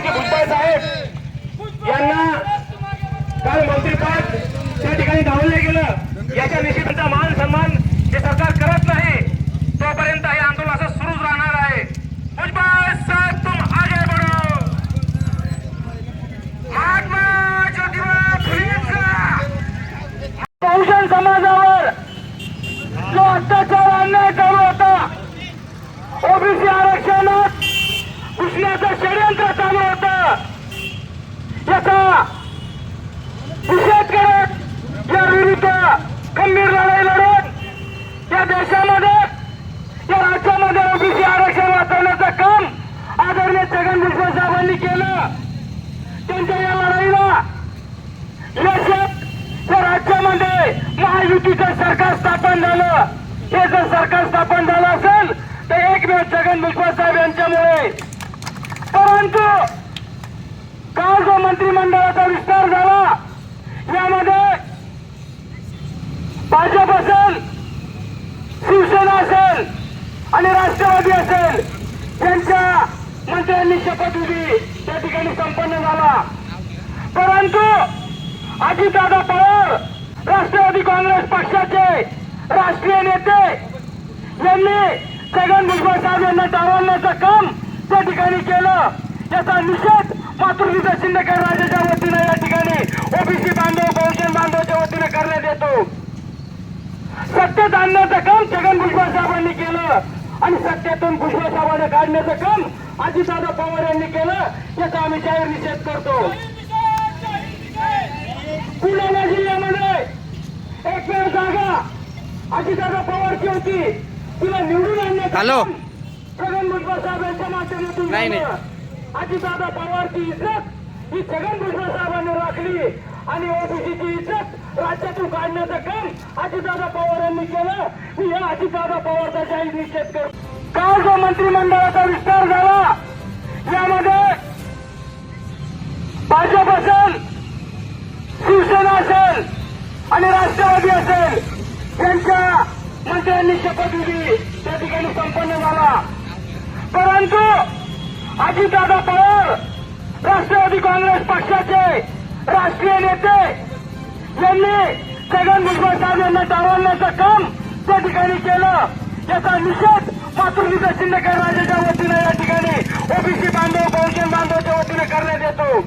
की भुजबळ साहेब यांना काल मंत्रिपद त्या ठिकाणी डावललं गेलं. याच्या निषेधाचा मान सन्मान हे सरकार करत नाही तोपर्यंत हे आंदोलन असं सुरूच राहणार आहे. भुजबळ साहेब तुम आगे बढो. महात्मा ज्योतिबा फुलेंचा बहुजन समाजावर जो अत्याचार अन्याय चालू होता ओबीसी आरक्षणात घुसण्याचं षडयंत्र चालू होतं याचा निषेध करत या विरुद्ध खंबीर लढाई लढून या देशामध्ये या राज्यामध्ये ओबीसी आरक्षण वाचवण्याचं काम आदरणीय छगन भुजबळ साहेबांनी केलं. त्यांच्या या लढाईला यश या राज्यामध्ये महायुतीचं सरकार स्थापन झालं. हे जर सरकार स्थापन झालं असेल तर एकमेव छगन भुजबळ साहेब यांच्यामुळे. परंतु काल जो मंत्रिमंडळाचा विस्तार झाला यामध्ये भाजप असेल आणि राष्ट्रवादी असेल. त्यांच्या मंत्र्यांनी शपथविधी त्या ठिकाणी संपन्न झाला. परंतु अजितदादा पवार राष्ट्रवादी काँग्रेस पक्षाचे राष्ट्रीय नेते यांनी छगन भुजबळ साहेब यांना डावलण्याचं काम त्या ठिकाणी केलं. याचा निषेध मातृत्व शिंदेकर राजाच्या वतीनं या ठिकाणी ओबीसी बांधव बहुजन बांधवच्या वतीनं करण्यात येतो. सत्तेत आणण्याचं काम छगन भुजबळ साहेबांनी केलं. आणि सत्तेतून भुजबळ साहेबांना काढण्याचं काम अजितदादा पवार यांनी केलं याचा आम्ही जाहीर निषेध करतो बुलढाणा जिल्ह्यामध्ये एकमेव जागा अजितदादा पवारची होती तिला निवडून आणण्याचं हॅलो. छगन भुजबळ साहेबांच्या माध्यमातून नाही, झालं. अजितदादा पवारची इज्जत ही छगन भुजबळ साहेबांनी राखली आणि ओबीसीची इज्जत राज्यातून काढण्याचं काम अजितदादा पवार यांनी केलं. मी या अजितदादा पवारचा जाहीर निषेध करतो. काल जो मंत्रिमंडळाचा विस्तार झाला यामध्ये भाजप असेल शिवसेना असेल आणि राष्ट्रवादी असेल यांच्या मंत्र्यांनी शपथविधी त्या ठिकाणी संपन्न झाला. परंतु अजितदादा पवार राष्ट्रवादी काँग्रेस पक्षाचे राष्ट्रीय नेते ज्यांनी छगन भुजबळ साहेब यांना डावलण्याचं काम त्या ठिकाणी केलं. याचा निषेध मातृत्व शिंदेकर राजाच्या वतीनं या ठिकाणी ओबीसी बांधव बहुजन बांधवच्या वतीनं करण्यात येतो.